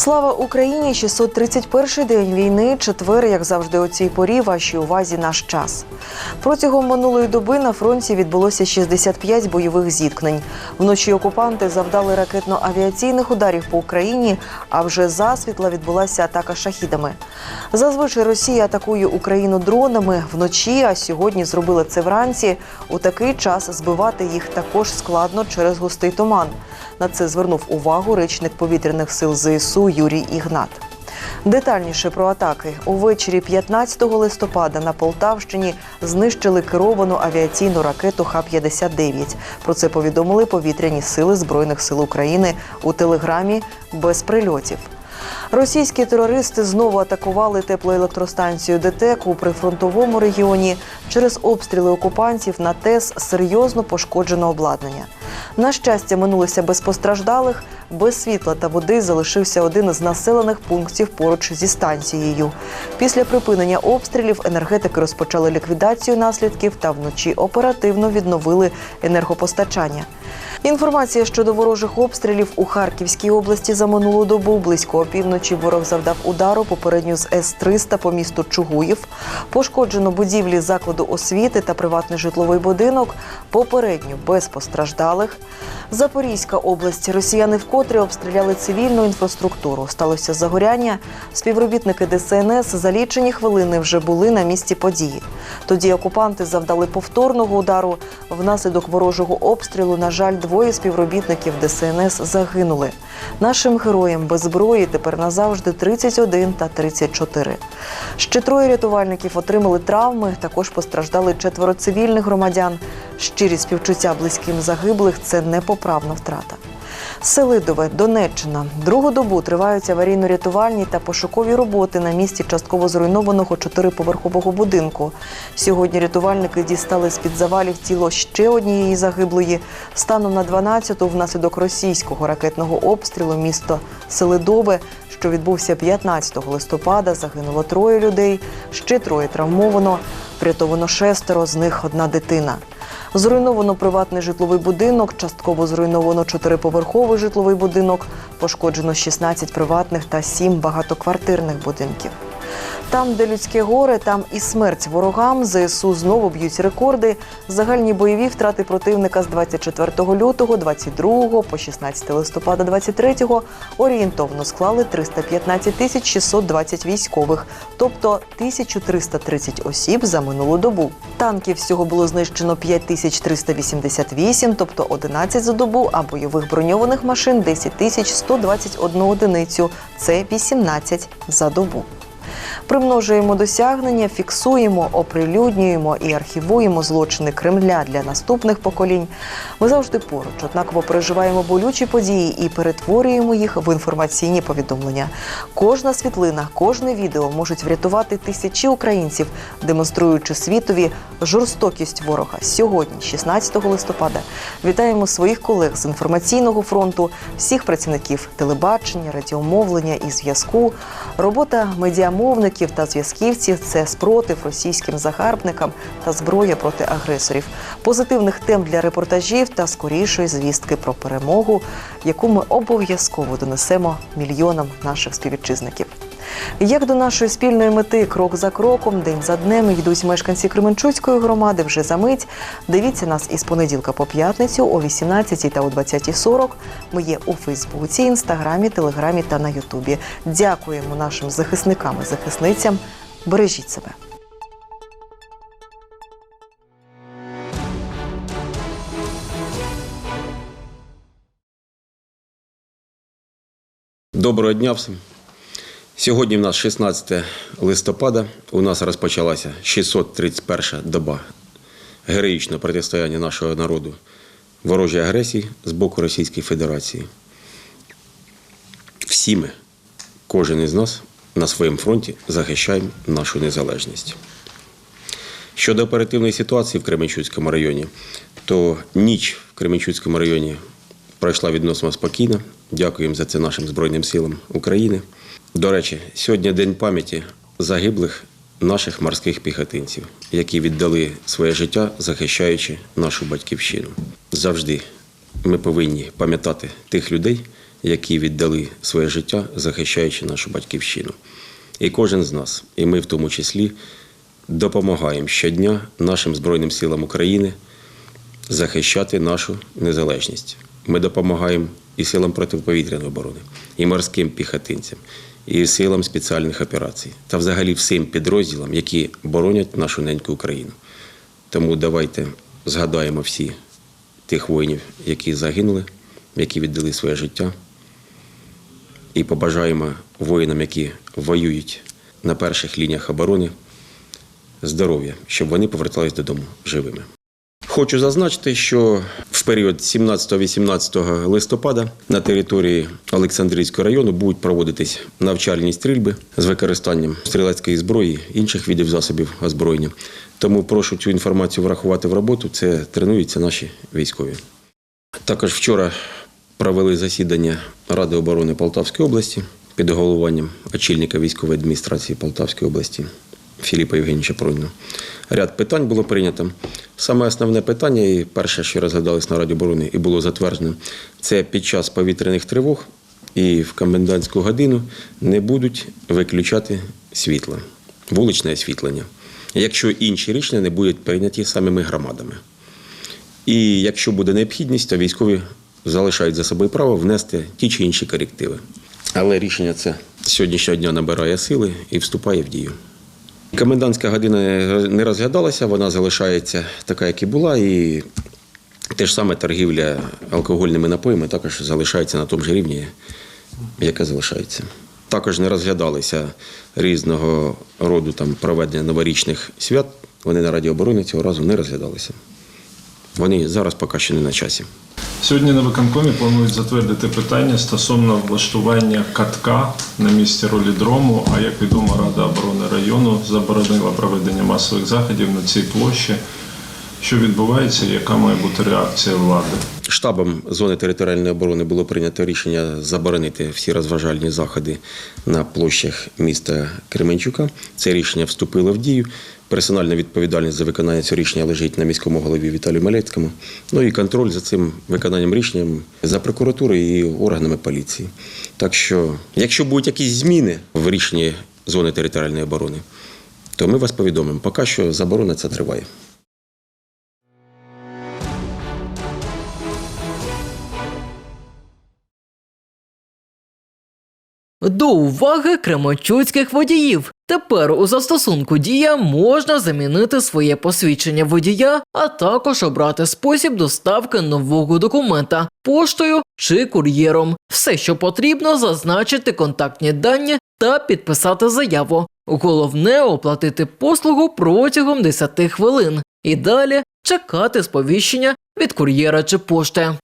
Слава Україні! 631-й день війни. Четвер, як завжди, у цій порі вашій увазі наш час. Протягом минулої доби на фронті відбулося 65 бойових зіткнень. Вночі окупанти завдали ракетно-авіаційних ударів по Україні. А вже засвітла відбулася атака шахідами. Зазвичай Росія атакує Україну дронами вночі, а сьогодні зробила це вранці. У такий час збивати їх також складно через густий туман. На це звернув увагу речник повітряних сил ЗСУ Юрій Ігнат. Детальніше про атаки увечері 15 листопада на Полтавщині знищили керовану авіаційну ракету Х-59. Про це повідомили повітряні сили Збройних сил України у телеграмі без прильотів. Російські терористи знову атакували теплоелектростанцію ДТЕК у прифронтовому регіоні. Через обстріли окупантів на ТЕС серйозно пошкоджено обладнання. На щастя, минулося без постраждалих. Без світла та води залишився один із населених пунктів поруч зі станцією. Після припинення обстрілів енергетики розпочали ліквідацію наслідків та вночі оперативно відновили енергопостачання. Інформація щодо ворожих обстрілів у Харківській області за минулу добу близько опівночі ворог завдав удару попередньо з С-300 по місту Чугуїв. Пошкоджено будівлі закладу освіти та приватний житловий будинок. Попередньо без постраждалих. Запорізька область. Росіяни вкотре обстріляли цивільну інфраструктуру. Сталося загоряння. Співробітники ДСНС за лічені хвилини вже були на місці події. Тоді окупанти завдали повторного удару. Внаслідок ворожого обстрілу, на жаль, двоє співробітників ДСНС загинули. Нашим героям без зброї тепер назавжди 31 та 34. Ще троє рятувальників отримали травми. Також постраждали четверо цивільних громадян. Щирі співчуття близьким загиблих це непоправна втрата. Селидове, Донеччина. Другу добу тривають аварійно-рятувальні та пошукові роботи на місці частково зруйнованого чотириповерхового будинку. Сьогодні рятувальники дістали з-під завалів тіло ще однієї загиблої. Станом на 12-ту внаслідок російського ракетного обстрілу місто Селидове, що відбувся 15 листопада, загинуло троє людей, ще троє травмовано. Врятовано шестеро, з них одна дитина. Зруйновано приватний житловий будинок, частково зруйновано чотириповерховий житловий будинок, пошкоджено 16 приватних та 7 багатоквартирних будинків. Там, де людське горе, там і смерть ворогам. ЗСУ знову б'ють рекорди. Загальні бойові втрати противника з 24 лютого, 22 по 16 листопада, 23 орієнтовно склали 315 тисяч 620 військових, тобто 1330 осіб за минулу добу. Танків всього було знищено 5388, тобто 11 за добу, а бойових броньованих машин 10 тисяч 121 одиницю. Це 18 за добу. Примножуємо досягнення, фіксуємо, оприлюднюємо і архівуємо злочини Кремля для наступних поколінь. Ми завжди поруч, однаково переживаємо болючі події і перетворюємо їх в інформаційні повідомлення. Кожна світлина, кожне відео можуть врятувати тисячі українців, демонструючи світові жорстокість ворога. Сьогодні, 16 листопада, вітаємо своїх колег з інформаційного фронту, всіх працівників телебачення, радіомовлення і зв'язку. Робота медіамовників та зв'язківців це спротив російським загарбникам та зброя проти агресорів, позитивних тем для репортажів та скорішої звістки про перемогу, яку ми обов'язково донесемо мільйонам наших співвітчизників. Як до нашої спільної мети, крок за кроком, день за днем йдуть мешканці Кременчуцької громади вже за мить. Дивіться нас із понеділка по п'ятницю о 18 та о 20.40. Ми є у Фейсбуці, Інстаграмі, Телеграмі та на Ютубі. Дякуємо нашим захисникам і захисницям. Бережіть себе. Доброго дня всім. Сьогодні в нас 16 листопада. У нас розпочалася 631 доба героїчного протистояння нашого народу ворожій агресії з боку Російської Федерації. Всі ми, кожен із нас на своєму фронті захищаємо нашу незалежність. Щодо оперативної ситуації в Кременчуцькому районі, то ніч в Кременчуцькому районі пройшла відносно спокійно. Дякуємо за це нашим Збройним силам України. До речі, сьогодні День пам'яті загиблих наших морських піхотинців, які віддали своє життя, захищаючи нашу батьківщину. Завжди ми повинні пам'ятати тих людей, які віддали своє життя, захищаючи нашу батьківщину. І кожен з нас, і ми в тому числі, допомагаємо щодня нашим Збройним силам України захищати нашу незалежність. Ми допомагаємо і силам протиповітряної оборони, і морським піхотинцям, і силам спеціальних операцій, та взагалі всім підрозділам, які боронять нашу неньку Україну. Тому давайте згадаємо всі тих воїнів, які загинули, які віддали своє життя, і побажаємо воїнам, які воюють на перших лініях оборони, здоров'я, щоб вони повертались додому живими. Хочу зазначити, що в період 17-18 листопада на території Олександрійського району будуть проводитись навчальні стрільби з використанням стрілецької зброї, інших видів засобів озброєння. Тому прошу цю інформацію врахувати в роботу. Це тренуються наші військові. Також вчора провели засідання Ради оборони Полтавської області під головуванням очільника військової адміністрації Полтавської області Філіпа Євгенійовича Пройна. Ряд питань було прийнято. Саме основне питання, і перше, що розглядалось на Раді оборони і було затверджено, це під час повітряних тривог і в комендантську годину не будуть виключати світло, вуличне освітлення, якщо інші рішення не будуть прийняті самими громадами. І якщо буде необхідність, то військові залишають за собою право внести ті чи інші корективи. Але рішення це сьогоднішнього дня набирає сили і вступає в дію. Комендантська година не розглядалася, вона залишається така, як і була, і те ж саме торгівля алкогольними напоями також залишається на тому ж рівні, яке залишається. Також не розглядалися різного роду там, проведення новорічних свят. Вони на Раді оборони цього разу не розглядалися. Вони зараз поки що не на часі. Сьогодні на виконкомі планують затвердити питання стосовно влаштування катка на місці ролідрому. А як відомо, Рада оборони району заборонила проведення масових заходів на цій площі. Що відбувається, яка має бути реакція влади? Штабом зони територіальної оборони було прийнято рішення заборонити всі розважальні заходи на площах міста Кременчука. Це рішення вступило в дію. Персональна відповідальність за виконання цього рішення лежить на міському голові Віталію Малецькому. Ну і контроль за цим виконанням рішенням за прокуратурою і органами поліції. Так що, якщо будуть якісь зміни в рішенні зони територіальної оборони, то ми вас повідомимо. Поки що заборона ця триває. До уваги кременчуцьких водіїв. Тепер у застосунку Дія можна замінити своє посвідчення водія, а також обрати спосіб доставки нового документа поштою чи кур'єром. Все, що потрібно, зазначити контактні дані та підписати заяву. Головне оплатити послугу протягом 10 хвилин і далі чекати сповіщення від кур'єра чи пошти.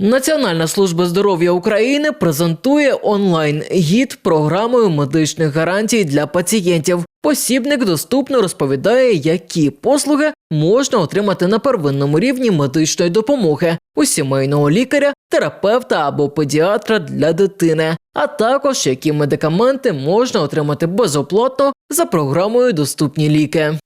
Національна служба здоров'я України презентує онлайн гід програмою медичних гарантій для пацієнтів. Посібник доступно розповідає, які послуги можна отримати на первинному рівні медичної допомоги у сімейного лікаря, терапевта або педіатра для дитини, а також які медикаменти можна отримати безоплатно за програмою Доступні ліки.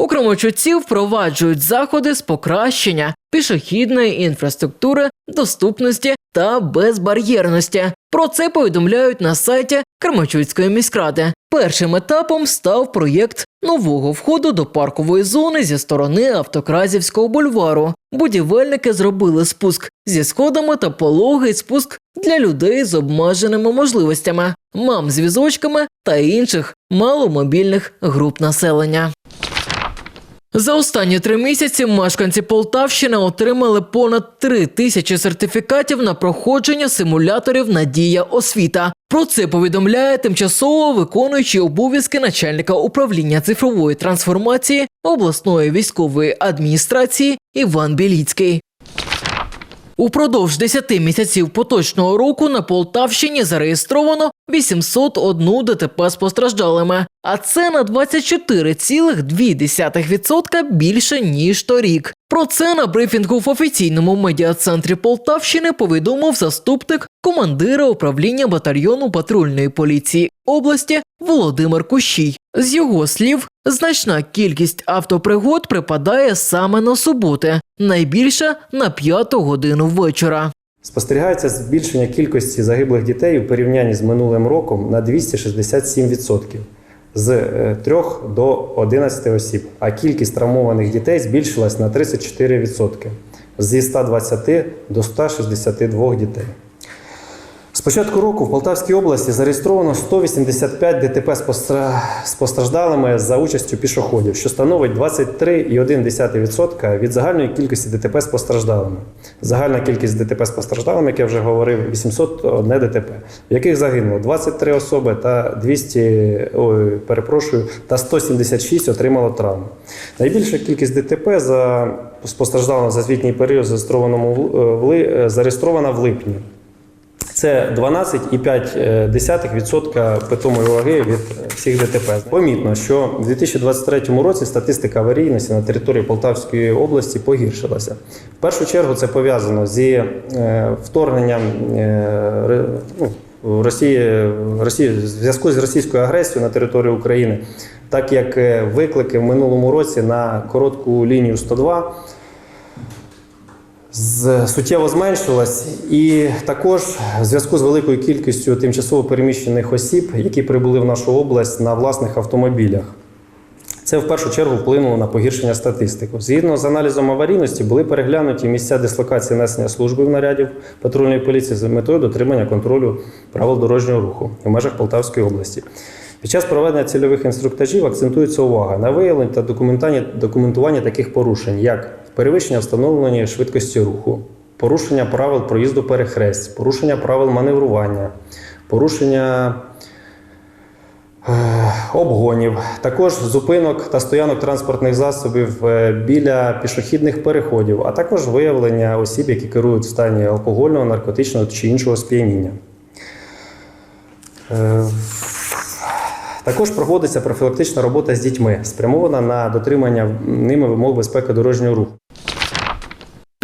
У Кременчуці впроваджують заходи з покращення пішохідної інфраструктури, доступності та безбар'єрності. Про це повідомляють на сайті Кременчуцької міськради. Першим етапом став проєкт нового входу до паркової зони зі сторони Автокразівського бульвару. Будівельники зробили спуск зі сходами та пологий спуск для людей з обмеженими можливостями, мам з візочками та інших маломобільних груп населення. За останні три місяці мешканці Полтавщини отримали понад три тисячі сертифікатів на проходження симуляторів Надія освіта. Про це повідомляє тимчасово виконуючий обов'язки начальника управління цифрової трансформації обласної військової адміністрації Іван Біліцький. Упродовж 10 місяців поточного року на Полтавщині зареєстровано 801 ДТП з постраждалими, а це на 24,2% більше ніж торік. Про це на брифінгу в офіційному медіа-центрі Полтавщини повідомив заступник командира управління батальйону патрульної поліції області Володимир Кущій. З його слів, значна кількість автопригод припадає саме на суботи, найбільше на п'яту годину вечора. Спостерігається збільшення кількості загиблих дітей у порівнянні з минулим роком на 267% з 3 до 11 осіб, а кількість травмованих дітей збільшилась на 34% зі 120 до 162 дітей. Початку року в Полтавській області зареєстровано 185 ДТП з постра- з постраждалими за участю пішоходів, що становить 23,1% від загальної кількості ДТП з постраждалими. Загальна кількість ДТП з постраждалими, як я вже говорив, 801 ДТП, в яких загинуло 23 особи та 200, ой, перепрошую, та 176 отримало травми. Найбільша кількість ДТП за постраждалими за звітній період ли- е, зареєстрована в липні. Це 12,5% питомої ваги від всіх ДТП. Помітно, що в 2023 році статистика аварійності на території Полтавської області погіршилася. В першу чергу це пов'язано зі е, вторгненням е, ну, Росії, Росії в зв'язку з російською агресією на території України, так як е, виклики в минулому році на коротку лінію 102 з- суттєво зменшилась, і також в зв'язку з великою кількістю тимчасово переміщених осіб, які прибули в нашу область на власних автомобілях. Це в першу чергу вплинуло на погіршення статистики. Згідно з аналізом аварійності, були переглянуті місця дислокації несення служби в нарядів патрульної поліції з метою дотримання контролю правил дорожнього руху в межах Полтавської області. Під час проведення цільових інструктажів акцентується увага на виявлення та документування, документування таких порушень, як перевищення встановленої швидкості руху, порушення правил проїзду перехресть, порушення правил маневрування, порушення е, обгонів, також зупинок та стоянок транспортних засобів е, біля пішохідних переходів, а також виявлення осіб, які керують в стані алкогольного, наркотичного чи іншого сп'яніння. Е, Також проводиться профілактична робота з дітьми, спрямована на дотримання ними вимог безпеки дорожнього руху.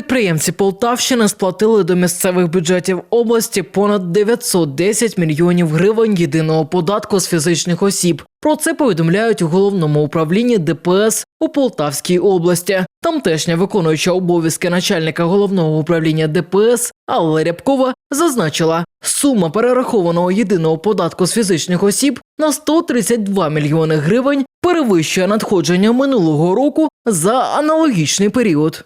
Підприємці Полтавщини сплатили до місцевих бюджетів області понад 910 мільйонів гривень єдиного податку з фізичних осіб. Про це повідомляють у головному управлінні ДПС у Полтавській області. Тамтешня виконуюча обов'язки начальника головного управління ДПС Алла Рябкова зазначила, сума перерахованого єдиного податку з фізичних осіб на 132 мільйони гривень перевищує надходження минулого року за аналогічний період.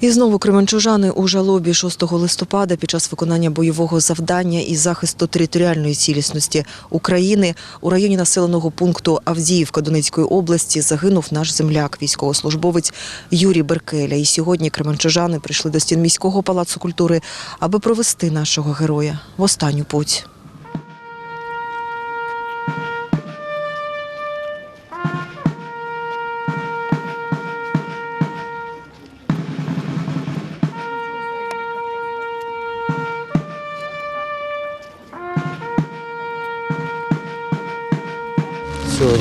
І знову кременчужани у жалобі 6 листопада під час виконання бойового завдання із захисту територіальної цілісності України у районі населеного пункту Авдіївка Донецької області загинув наш земляк, військовослужбовець Юрій Беркеля. І сьогодні кременчужани прийшли до стін міського палацу культури, аби провести нашого героя в останню путь.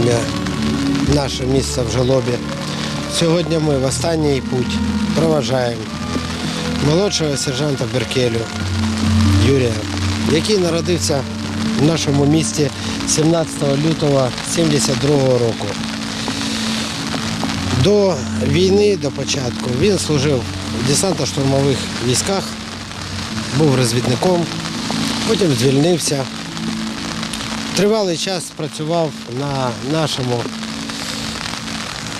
Сьогодні наше місце в жалобі. Сьогодні ми в останній путь проважаємо молодшого сержанта Беркелю Юрія, який народився в нашому місті 17 лютого 72 року. До війни, до початку, він служив в десантно-штурмових військах, був розвідником, потім звільнився. Тривалий час працював на нашому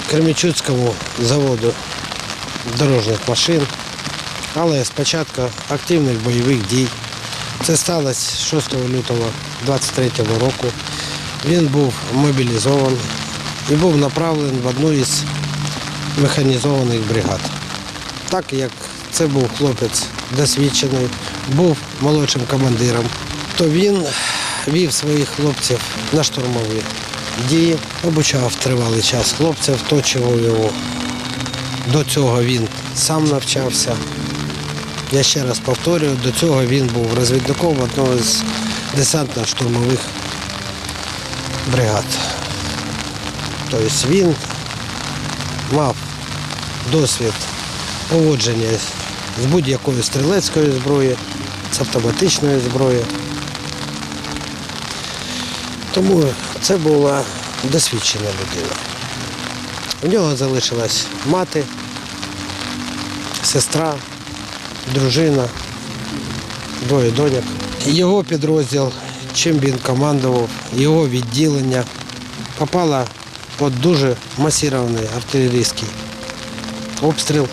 Кремічуцькому заводу дорожніх машин, але спочатку активних бойових дій. Це сталося 6 лютого 23 року. Він був мобілізований і був направлений в одну із механізованих бригад. Так як це був хлопець досвідчений, був молодшим командиром, то він вів своїх хлопців на штурмові дії, обучав тривалий час хлопців, точував його. До цього він сам навчався. Я ще раз повторюю, до цього він був розвідником одного з десантно-штурмових бригад. Тобто він мав досвід поводження з будь-якою стрілецькою зброєю, з автоматичною зброєю. Тому це була досвідчена людина. У нього залишилась мати, сестра, дружина, двоє доньок. Його підрозділ, чим він командував, його відділення попало під дуже масирований артилерійський обстріл,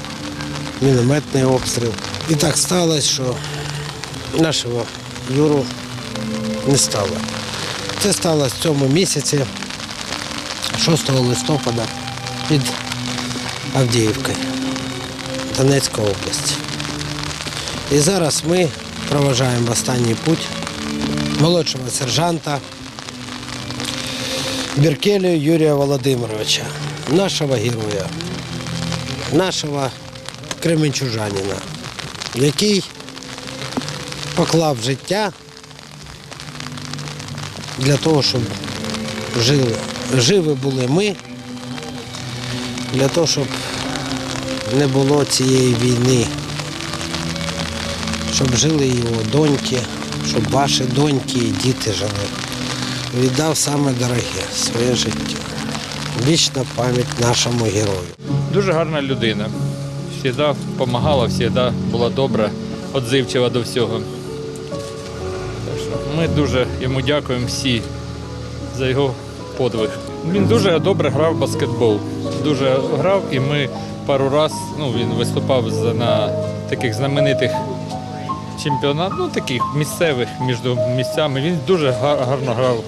мінометний обстріл. І так сталося, що нашого Юру не стало. Це сталося в цьому місяці, 6 листопада під Авдіївкою, Донецька область. І зараз ми проважаємо останній путь молодшого сержанта Біркелю Юрія Володимировича, нашого героя, нашого кременчужанина, який поклав життя для того, щоб жили, живі були ми, для того, щоб не було цієї війни, щоб жили його доньки, щоб ваші доньки і діти жили. Віддав саме дороге своє життя. Вічна пам'ять нашому герою. Дуже гарна людина. Завжди допомагала, завжди була добра, відзивчива до всього. Ми дуже йому дякуємо всі за його подвиг. Він дуже добре грав в баскетбол. Дуже грав, і ми пару разів ну, він виступав на таких знаменитих чемпіонатах, ну таких місцевих між місцями. Він дуже гарно грав.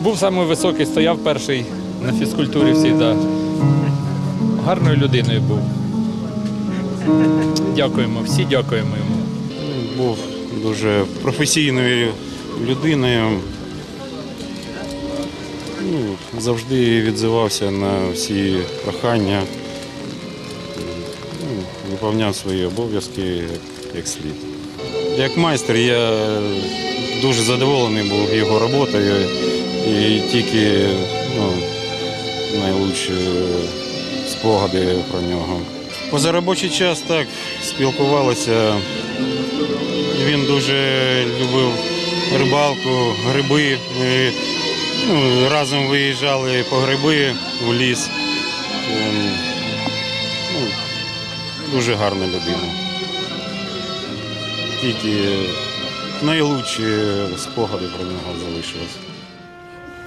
Був самий високий, стояв перший на фізкультурі завжди. Гарною людиною був. Дякуємо, всі дякуємо йому. був дуже професійною людиною. Ну, завжди відзивався на всі прохання, ну, виповняв свої обов'язки як, як слід. Як майстер я дуже задоволений був його роботою і тільки ну, найлучші спогади про нього. Позаробочий час так спілкувалися. Він дуже любив рибалку, гриби. Ми ну, разом виїжджали по гриби в ліс. Ем, Ну, дуже гарна людина. Тільки найлучші спогади про нього залишились.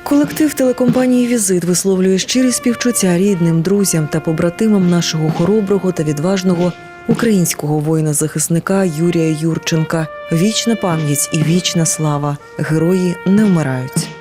Колектив телекомпанії Візит висловлює щирі співчуття рідним, друзям та побратимам нашого хороброго та відважного українського воїна-захисника Юрія Юрченка. Вічна пам'ять і вічна слава. Герої не вмирають.